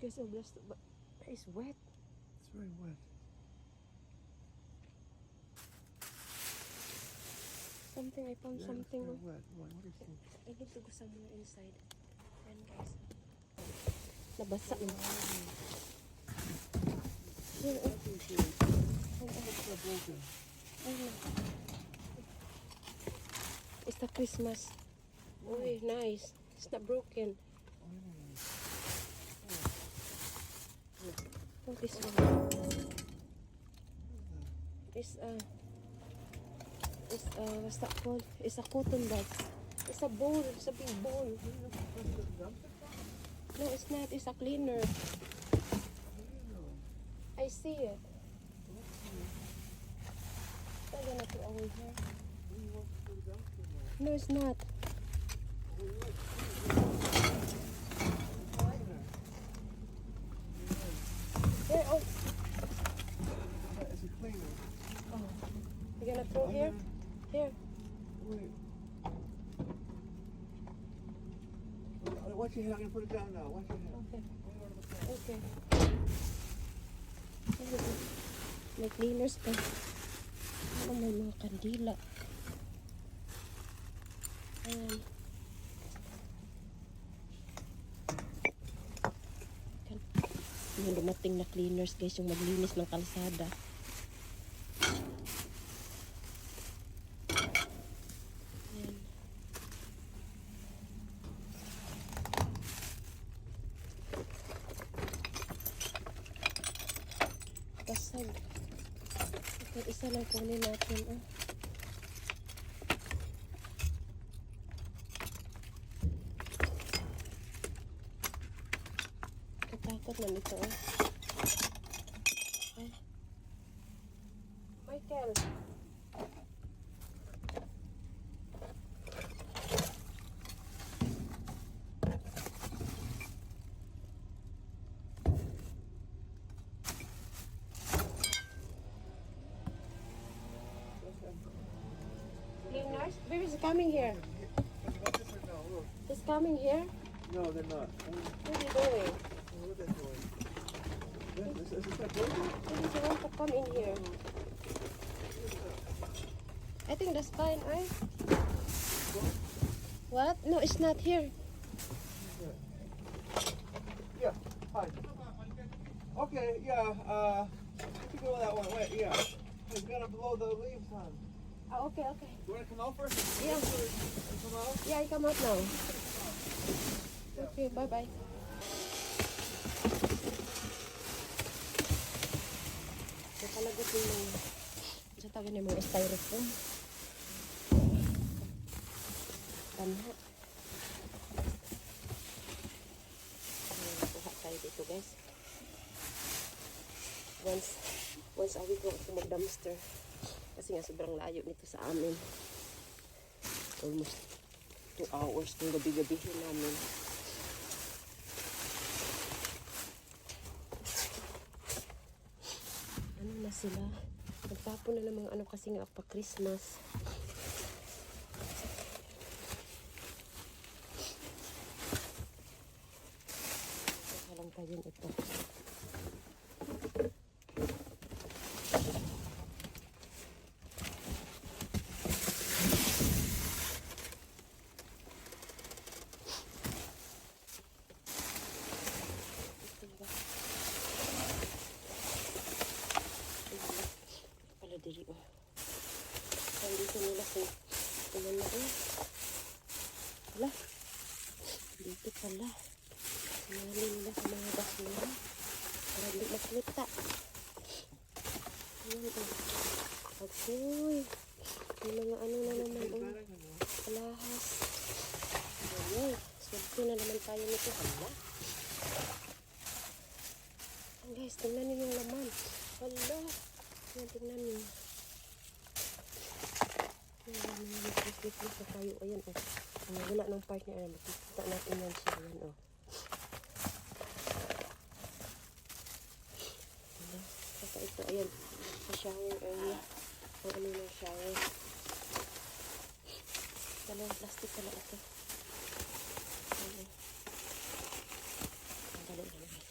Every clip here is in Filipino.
guys, oh, blast. But it's wet. It's very wet. Something, I found Yeah, something. It's very wet. Why? What is it? I need to go somewhere inside. Ayan guys. Nabasa na. Here, oh. So. Ayun. It's the Christmas. Uy, nice. It's not broken. Oh, yeah. Oh, this one. It's uh, it's uh, what's that called? It's a cotton bag. It's a bowl. It's a big bowl. No, it's not. It's a cleaner. I see it. I'm gonna throw away here. No, it's not. Here, oh, It's a cleaner. you gonna throw here? Here. Wait. I'm gonna put it down now. Okay. Okay. May cleaners pa. Ano may mga kandila. Ayan. Yung dumating na cleaners guys, yung maglinis ng kalsada. Ayan. Basag. Ito, isa lang kunin natin. Oh. Coming here? Watch this right now. Look. He's coming here? No, they're not. Oh, What are you doing? What are they doing? Is this not broken? He doesn't want to come in here. I think that's fine, right? What? No, it's not here. Yeah. Hi. Okay. Yeah. Uh, you can go that one. Wait. Yeah. I'm gonna blow the leaves on. Ah, okay, okay. You wanna come out first? Yeah. Come out. Yeah, I come out now. Okay, bye-bye. Napalagot yung mga sa tawag ng mga styrofoam. Tanha. Ayan, Kuha tayo dito guys. Once, once a week ako mag-dumpster. Kasi nga sobrang layo nito sa amin. Almost 2 hours kung gabi-gabihin namin. Ano na sila? Nagtapon na ng mga ano kasi nga pa Christmas. Lang tayo ito. Ito ba? Ayun, pala diri oh. Nandito nila si Ayan na eh. Wala. Dito pala. Sinali nila sa mga basura. Para di maklita. Ayan oh. Agsoy. May mga ano na naman oh. Alahas. Ayan. Swerte na naman tayo nito. Hala. Ayan guys, tingnan niyo yung laman. Hala. Ayan, tingnan niyo. Ayan, ayan, ayan. Na tayo. Ayan, oh. Ayan, wala ng partner. Ayan, makikita natin yan siya. Ayan, oh. Saka ito, ayan. Sa shower area. Ang ano ng shower. Dalawang plastic pala ito. Ayan. Ang dali na naman.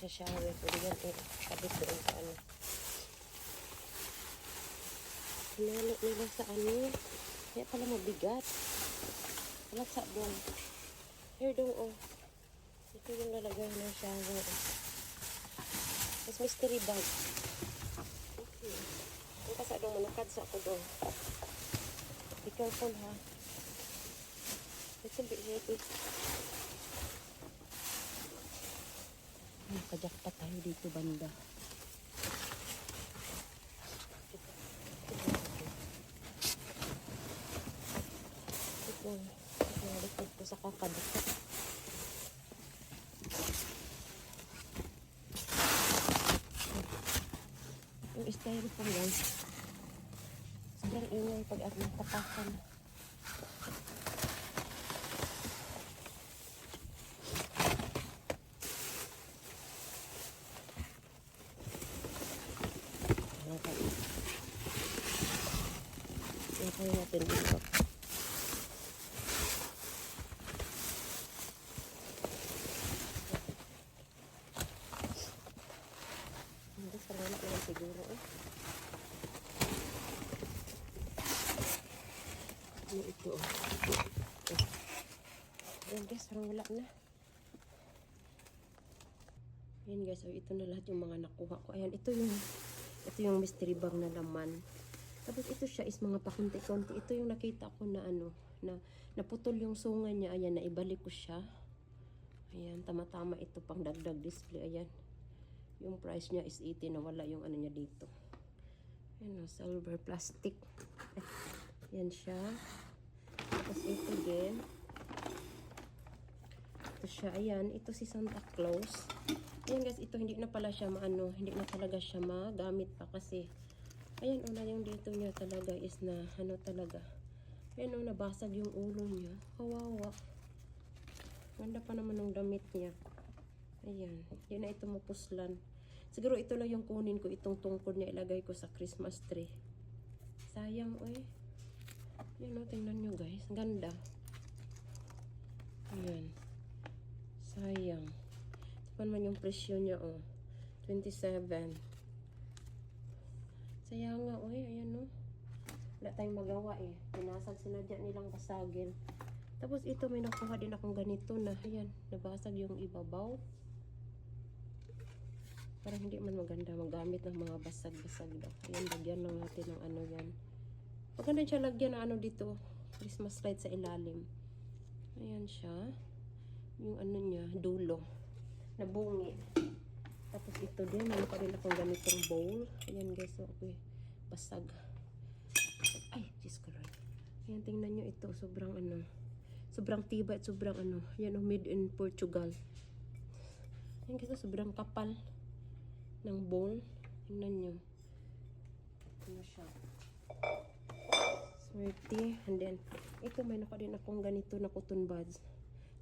siya shower. Pwede yan eh. Kabit doon sa ano. Hinalo nila sa ano. Kaya pala mabigat. Alat sa doon. Here doon oh. Ito yung lalagay ng shower. Mas mystery bag. Okay. Ang kasa doon, manukad sa ako doon. Be careful ha. Little bit heavy. Nakajakpat tayo dito banda. Sa kakadikit. Yung styrofoam guys. Sobrang ingay pag at natapakan. Ayan kayo. Ayan kayo natin dito. Hindi, sa wala naman siguro eh. Ano ito oh. Eh. Ayan guys, parang wala na. Ayan guys, oh, ito na lahat yung mga nakuha ko. Ayan, ito yung ito yung mystery bag na laman. Tapos ito siya is mga pakunti-kunti. Ito yung nakita ko na ano, na naputol yung sunga niya. Ayan, naibalik ko siya. Ayan, tama-tama ito pang dagdag display. Ayan. Yung price niya is 80 na wala yung ano niya dito. Ayan o, silver plastic. Ayan siya. Tapos ito din. Siya. Ayan, ito si Santa Claus. Ayan guys, ito hindi na pala siya maano, hindi na talaga siya magamit pa kasi ayan una yung dito niya talaga is na ano talaga. Ayan o, nabasag yung ulo niya. Kawawa. Ganda pa naman ng damit niya. Ayan. Hindi na ito mapuslan. Siguro ito lang yung kunin ko. Itong tungkod niya ilagay ko sa Christmas tree. Sayang, oy. Yan o, tingnan nyo guys. Ang Ganda. Ayan. Sayang. Ito pa naman yung presyo niya, oh. 27. Sayang nga, oy. Ayan, no. Wala tayong magawa, eh. Pinasag sinadya nilang basagin. Tapos ito, may nakuha din akong ganito na, ayan, nabasag yung ibabaw. Parang hindi man maganda magamit ng mga basag-basag daw. Ayan, lagyan lang natin ng ano yan. Maganda siya lagyan ng ano dito, Christmas light sa ilalim. Ayan siya. Yung ano niya, dulo. Nabungi. Tapos ito din, meron pa rin akong ganitong bowl. Ayan guys, so, okay. Basag. Ay, ko Lord. Ayan, tingnan nyo ito. Sobrang ano, sobrang tiba at sobrang ano. Yan, oh, made in Portugal. Ayan guys, oh, sobrang kapal ng bowl. Tingnan nyo. Ano siya? Swerte. And then, ito may naka din akong ganito na cotton buds.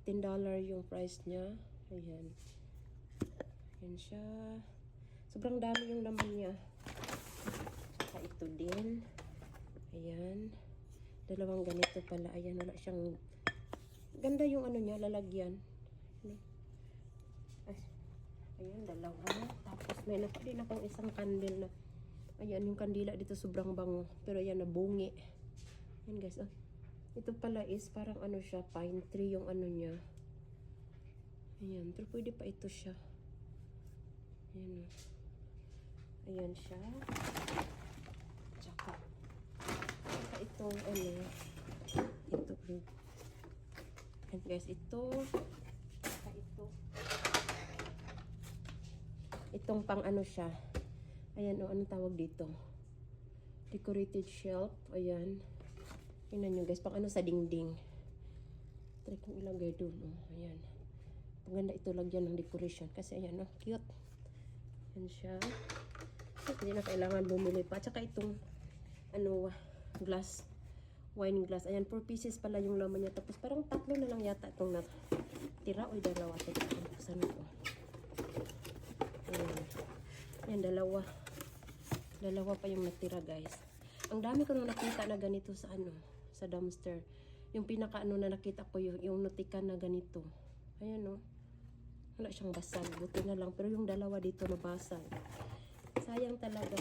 $10 yung price niya. Ayan. Ayan siya. Sobrang dami yung laman niya. Saka ito din. Ayan. Dalawang ganito pala. Ayan, wala siyang... Ganda yung ano niya, lalagyan. Ano? Ay, ayan, dalawa. Tapos may naka din akong isang candle na... Ayan, yung kandila dito sobrang bango. Pero ayan, nabungi. Ayan guys, oh. Ito pala is parang ano siya, pine tree yung ano niya. Ayan, pero pwede pa ito siya. Ayan oh. Ayan siya. Tsaka, tsaka itong ano, ito. Ayan guys, ito. Tsaka ito. Itong pang ano siya. Ayan o, anong tawag dito? Decorated shelf. Ayan. Tingnan nyo guys, pang ano sa dingding. Try kong ilagay doon. Oh. Ayan. Paganda ito lagyan ng decoration. Kasi ayan, oh, cute. Ayan siya. Hindi na kailangan bumili pa. Tsaka itong, ano, glass. Wine glass. Ayan, 4 pieces pala yung laman niya. Tapos parang tatlo na lang yata itong natira. O dalawa. Teka, buksan ko. Ayan. Ayan, dalawa. Dalawa pa yung natira, guys. Ang dami ko nung nakita na ganito sa ano, sa dumpster. Yung pinaka ano na nakita ko yung, yung notikan na ganito. Ayan, no. Wala siyang basag. Buti na lang. Pero yung dalawa dito nabasag. Sayang talaga.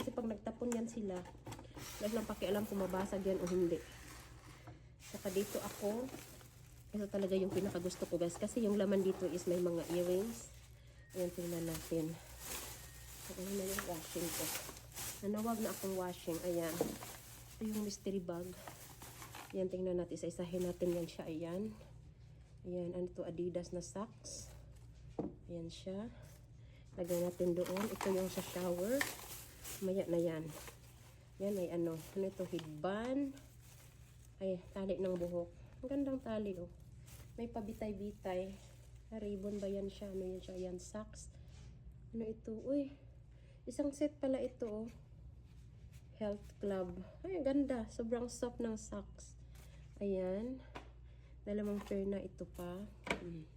Kasi pag nagtapon yan sila, wala lang pakialam kung mabasag yan o hindi. Saka dito ako, ito talaga yung pinakagusto ko guys. Kasi yung laman dito is may mga earrings. Ayan, tingnan natin. Ayan na yung washing ko. Nanawag na akong washing. Ayan. Ito yung mystery bag. Ayan, tingnan natin. Isa-isahin natin yan siya. Ayan. Ayan, ano to Adidas na socks. Ayan siya. Lagay natin doon. Ito yung sa shower. Maya na yan. Yan ay ano. Ano ito? Headband. Ay, tali ng buhok. Ang gandang tali oh. May pabitay-bitay. Ribbon ba yan siya? Ano yan siya? Yan, socks. Ano ito? Uy, isang set pala ito oh. Health Club. Ay, ganda. Sobrang soft ng socks. Ayan. Dalawang pair na ito pa. Hmm.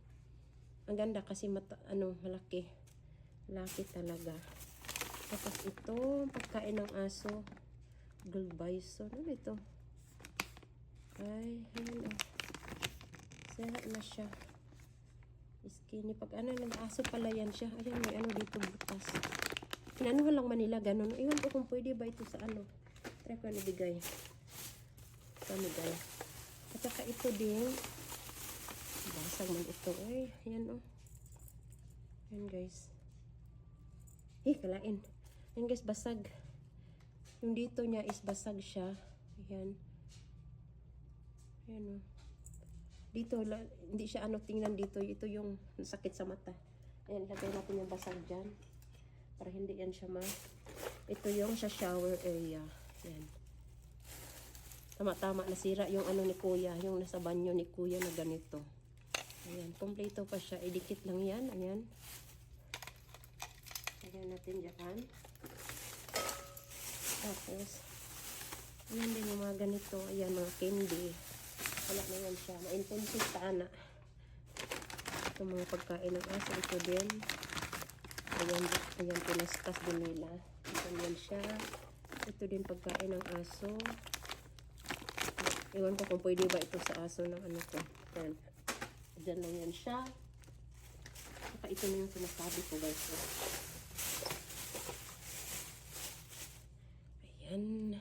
Ang ganda kasi mata, ano, malaki. Malaki talaga. Tapos ito, pagkain ng aso. Gold bison. Ano ito? Ay, ayan oh. Sira na siya. Skinny. Pag ano, nag-aso pala yan siya. Ayan, may ano dito butas. Inanuhan lang Manila, ganun. Iwan ko kung pwede ba ito sa ano. Try ko na bigay. Pamigay. At saka ito din. Basag man ito. Ay, ayan oh. Ayan guys. Eh, kalain. Ayan guys, basag. Yung dito niya is basag siya. Ayan. Ayan oh. Dito, la, hindi siya ano tingnan dito. Ito yung sakit sa mata. Ayan, lagay natin yung basag dyan. Para hindi yan siya ma... Ito yung sa shower area. Ayan. Tama-tama, nasira yung ano ni kuya. Yung nasa banyo ni kuya na ganito. Ayan, kompleto pa siya. Idikit lang yan. Ayan. Lagyan natin dyan. Tapos, ayan din yung mga ganito. Ayan, mga candy. Wala na yan siya. Ma-intensive ta na. Ito mga pagkain ng aso. Ito din. Ayan, ayan pinastas din nila. Ito yan siya. Ito din pagkain ng aso. Iwan ko kung pwede ba ito sa aso ng ano ko. Ayan. Diyan lang yan siya. Saka ito na yung sinasabi ko guys. oh. Ayan.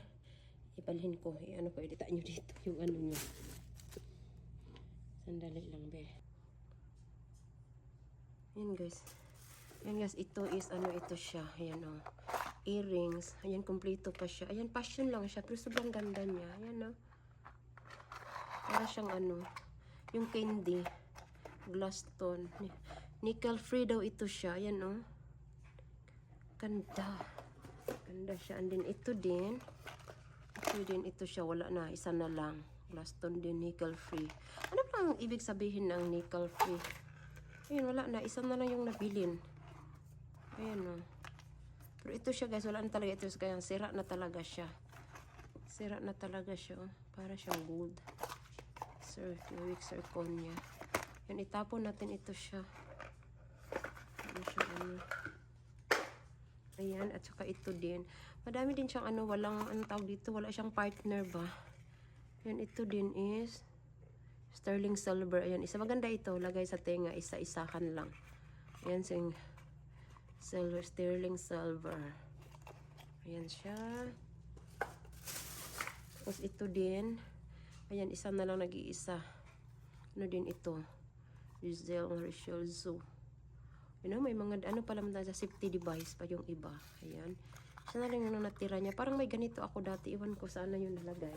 Ibalhin ko. Eh, ano ko, editaan nyo dito yung ano nyo. Sandali lang, be. Ayan, guys. Ayan, guys. Ito is, ano, ito siya. Ayan, oh. Earrings. Ayan, kompleto pa siya. Ayan, passion lang siya. Pero sobrang ganda niya. Ayan, oh. Para siyang, ano, yung candy. Glass. Ni- Nickel free daw ito siya. Ayan, oh. Ganda. Ganda siya. And then, ito din. Ito din, ito siya. Wala na. Isa na lang. Glass stone din, nickel free. Ano ba ang ibig sabihin ng nickel free? Ayun, wala na. Isa na lang yung nabilin. Ayan, oh. Pero ito siya, guys. Wala na talaga ito. Kaya sira na talaga siya. Sira na talaga siya, oh. Para siyang gold. Sir, Cubic zirconia. Yan, itapon natin ito siya. Ano siya, ano. Ayan, at saka ito din. Madami din siyang ano, walang, ano tawag dito, wala siyang partner ba? Yan, ito din is sterling silver. Ayan, isa maganda ito. Lagay sa tenga, isa-isahan lang. Ayan, sing silver, sterling silver. Ayan siya. Tapos ito din. Ayan, isa na lang nag-iisa. Ano din ito? Giselle Richelle Zoo. You know, may mga ano pala sa safety device pa yung iba. Ayan. Siya na lang yung natira niya. Parang may ganito ako dati. Iwan ko sana yung nalagay.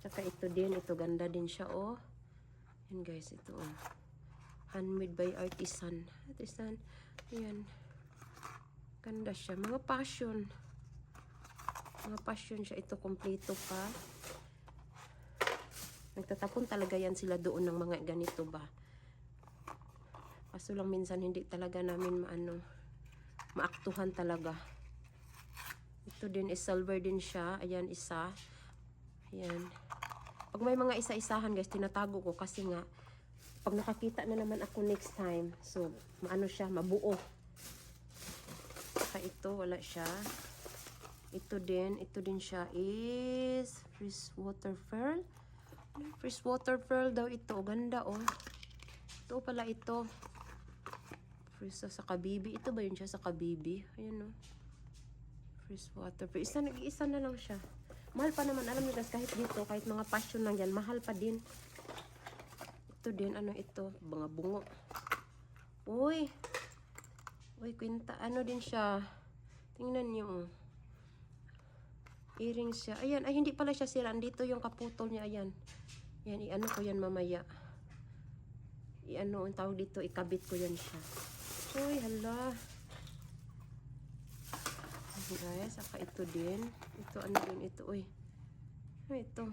Tsaka ito din. Ito ganda din siya, oh. Yan guys, ito, oh. Handmade by artisan. Artisan. Ayan. Ganda siya. Mga passion. Mga passion siya. Ito, kompleto pa. Nagtatapon talaga yan sila doon ng mga ganito ba. Kaso lang minsan hindi talaga namin maano maaktuhan talaga. Ito din is silver din siya. Ayan isa. Ayan. Pag may mga isa-isahan guys, tinatago ko kasi nga pag nakakita na naman ako next time, so maano siya, mabuo. Saka ito, wala siya. Ito din, ito din siya is fresh water pearl. Fresh water pearl daw ito. Ganda oh. Ito pala ito. Freeze sa kabibi. Ito ba yun siya sa kabibi? Ayan o. Freeze water. Pero isa, nag-iisa na lang siya. Mahal pa naman. Alam niyo guys, kahit dito, kahit mga passion lang yan, mahal pa din. Ito din, ano ito? Mga bungo. Uy! Uy, kwinta. Ano din siya? Tingnan niyo. oh. Earrings siya. Ayan, ay hindi pala siya sira. Andito yung kaputol niya. Ayan. Yan, i-ano ko yan mamaya. I-ano, ang tawag dito, ikabit ko yan siya. Uy, hala. Ayan, guys, saka ito din. Ito, ano din ito, uy. Ano ito?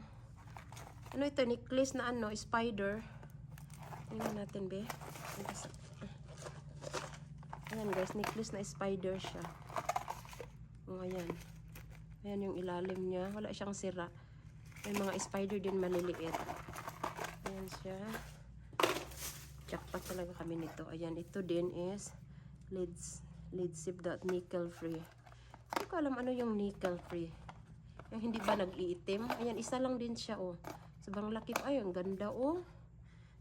Ano ito? Necklace na ano, spider. Tingnan natin, be. Ayan, guys, necklace na spider siya. O, ayan. Ayan yung ilalim niya. Wala siyang sira. May mga spider din maliliit. Ayan siya. Jackpot talaga kami nito. Ayan, ito din is leads lead sip dot nickel free. Hindi ko alam ano yung nickel free. Yung hindi ba nag-iitim? Ayan, isa lang din siya, oh. Sobrang laki pa. Ay, ang ganda, oh.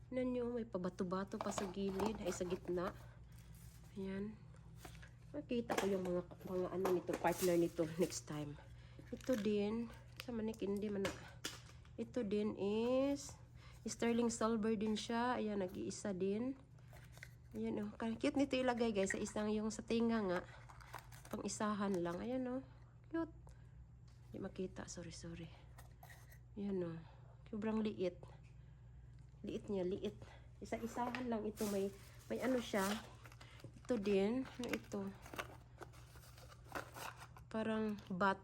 Tignan nyo, may pabato-bato pa sa gilid. Ay, sa gitna. Ayan. Makita ko yung mga, mga ano nito, partner nito next time. Ito din, sa manik, hindi man. Ito din is, sterling silver din siya. Ayan, nag-iisa din. Ayan, oh. Cute nito ilagay, guys. Sa isang yung sa tinga nga. Pang isahan lang. Ayan, oh. Cute. Hindi makita. Sorry, sorry. Ayan, oh. Sobrang liit. Liit niya, liit. Isa-isahan lang ito. May, may ano siya. Ito din. Ano ito? Parang bat.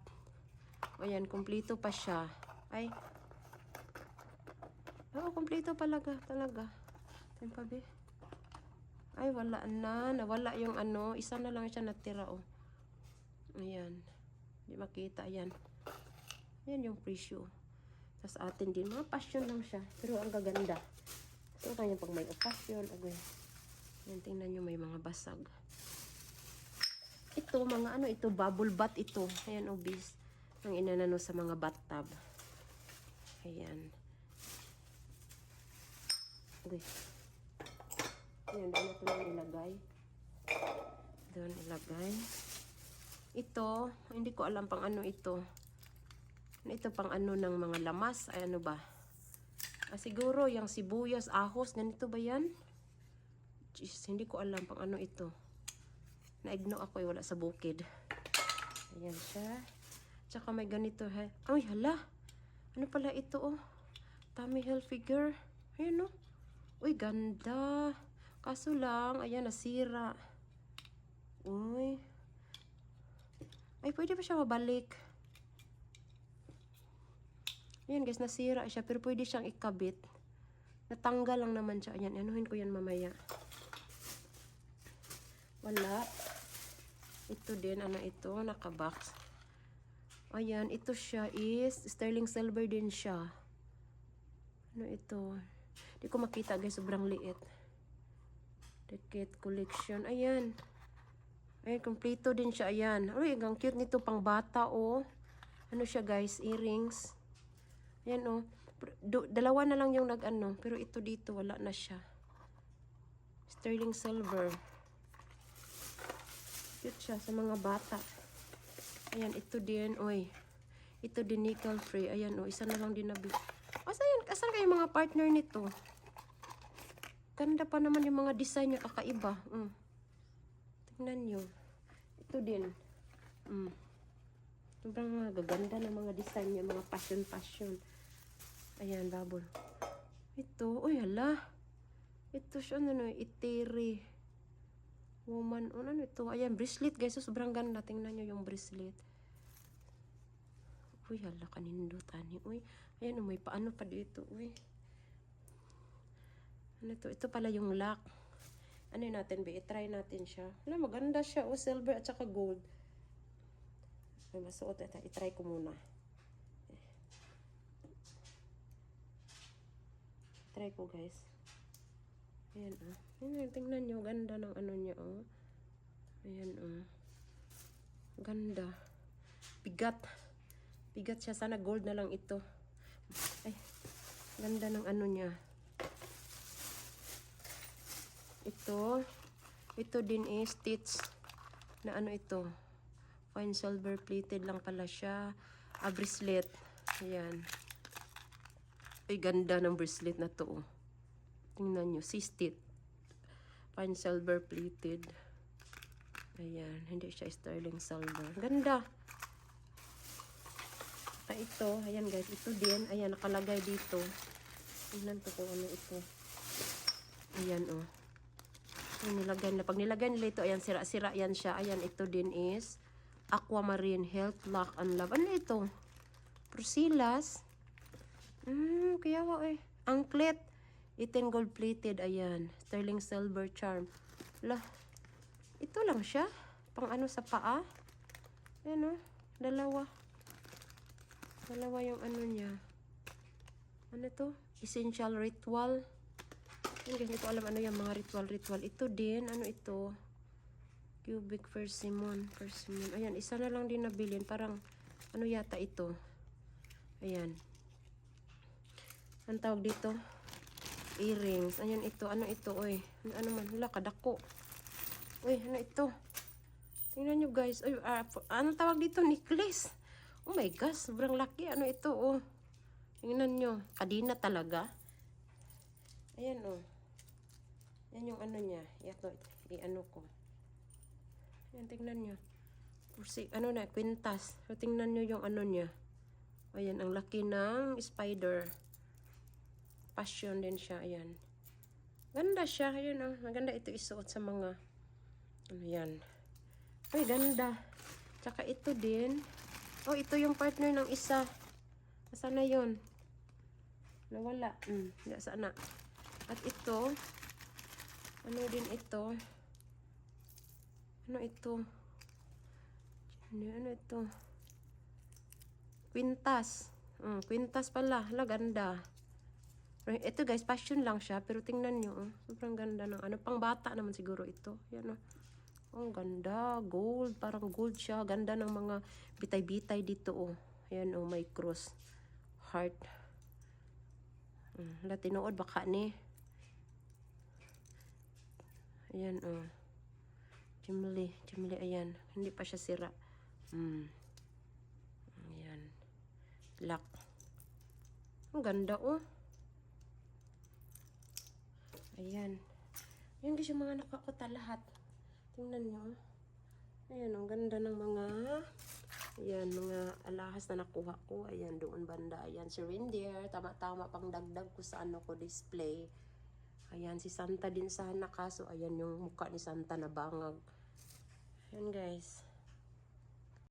Ayan, kumpleto pa siya. Ay. Oo, kumpleto palaga. Talaga. Time pa, be. Ay, wala na. Nawala yung ano. Isa na lang siya natira, oh. Ayan. Hindi makita. Ayan. Ayan yung presyo. Tapos atin din. Mga passion lang siya. Pero ang gaganda. So, kanya pag may passion. Agoy. Ayan, tingnan nyo may mga basag. Ito, mga ano, ito, bubble bath ito. Ayan, obis. Ang inanano sa mga bathtub. Ayan. Agoy. Ayan, doon ito lang ilagay. Doon ilagay. Ito, hindi ko alam pang ano ito. Ito pang ano ng mga lamas? Ay ano ba? Ah, siguro yung sibuyas, ahos, ganito ba yan? Jeez, hindi ko alam pang ano ito. Naigno ako eh, wala sa bukid. Ayan siya. Tsaka may ganito he. Ay, hala. Ano pala ito oh? Tummy Hilfiger. Ayan oh. Uy, ganda. Kaso lang, ayan, nasira. Uy. Ay, pwede pa siya mabalik. Ayan guys, nasira siya. Pero pwede siyang ikabit. Natanggal lang naman siya. Ayan, anuhin ko yan mamaya. Wala. Ito din, ano ito, nakabox. Ayan, ito siya is sterling silver din siya. Ano ito? Hindi ko makita guys, sobrang liit. Ticket collection. Ayan. Ayan, kompleto din siya. Ayan. Uy, ang cute nito pang bata, oh. Ano siya guys, earrings. Ayan, oh. Dalawa na lang yung nag-ano. Pero ito dito, wala na siya. Sterling silver. Cute siya sa mga bata. Ayan, ito din. Uy. Ito din nickel free. Ayan, oh. Isa na lang din nabi. Asa yan? Asan kayo mga partner nito? Ganda pa naman yung mga design niya. Kakaiba. Mm. Tingnan nyo. Ito din. Mm. Sobrang gaganda ng mga design niya. Mga passion-passion. Ayan, bubble. Ito. Uy, hala. Ito siya, ano, no, itiri. Woman, ano, ano ito? Ayan, bracelet, guys. So, sobrang ganda. Tingnan nyo yung bracelet. Uy, hala, kanindot, ani. Uy, ayan, oh, may paano pa dito. Uy. Ano to? Ito pala yung lock. Ano natin, be? I-try natin siya. Wala, maganda siya. O, silver at saka gold. May masuot. Ito, i-try ko muna. Try ko, guys. Ayan, oh. Ayan, tingnan nyo. Ganda ng ano niya, oh. Ayan, oh. Ganda. Bigat. Bigat siya. Sana gold na lang ito. Ay, ganda ng ano niya. Ito. Ito din is stitch na ano ito. Fine silver plated lang pala siya. A bracelet. Ayan. Ay, ganda ng bracelet na to. oh. Tingnan nyo. Sistit. Fine silver plated. Ayan. Hindi siya sterling silver. Ganda. Ah, ito. Ayan guys. Ito din. Ayan. Nakalagay dito. Tingnan ko kung ano ito. Ayan oh. Yung nilagay na. Pag nilagay nila ito, ayan, sira-sira yan siya. Ayan, ito din is Aquamarine Health Lock and Love. Ano ito? Prusilas. Hmm, kaya wa eh. Anklet. Itin gold plated. Ayan. Sterling silver charm. Lah. Ito lang siya. Pang ano sa paa. Ayan oh. Dalawa. Dalawa yung ano niya. Ano to? Essential ritual. Hindi ko alam ano yung mga ritual-ritual. Ito din, ano ito? Cubic persimmon. Persimmon. Ayan, isa na lang din nabilin. Parang, ano yata ito? Ayan. Ang tawag dito? Earrings. Ayan ito. Ano ito, oy? Ano, man? Wala, kadako. Uy, ano ito? Tingnan nyo guys. Uy, ah, po- ano tawag dito? Necklace. Oh my gosh, sobrang laki. Ano ito, oh? Tingnan nyo. Kadina talaga. Ayan, oh. Yan yung ano niya. Ito, i-ano ko. Ayan, tingnan nyo. Pursi, ano na, kwintas. So, tingnan nyo yung ano niya. Ayan, ang laki ng spider. Passion din siya. Ayan. Ganda siya. Ayan, oh. Maganda ito isuot sa mga, ano yan. Ay, ganda. Tsaka ito din. Oh, ito yung partner ng isa. Nasaan na yun? Nawala. Hmm, hindi sana. At ito, ano din ito? Ano ito? Ano, ano ito? Quintas. Hmm, quintas pala. Hala, ganda. Ito guys, passion lang siya. Pero tingnan nyo, oh. sobrang ganda ng ano. Pang bata naman siguro ito. Yan oh. Ang ganda. Gold. Parang gold siya. Ganda ng mga bitay-bitay dito oh. Ayan oh, may cross. Heart. Hmm, hala, tinuod baka ni. Ayan oh. Jimli. Jimli, ayan. Hindi pa siya sira. Hmm. Ayan. Lock. Ang ganda oh. Ayan. Ayan guys yung mga nakakota lahat. Tingnan nyo. Ayan, ang ganda ng mga Ayan, mga alahas na nakuha ko. Ayan, doon banda. Ayan, si reindeer. Tama-tama pang dagdag ko sa ano ko display. Ayan, si Santa din sana kaso. Ayan yung mukha ni Santa na bangag. Ayan guys.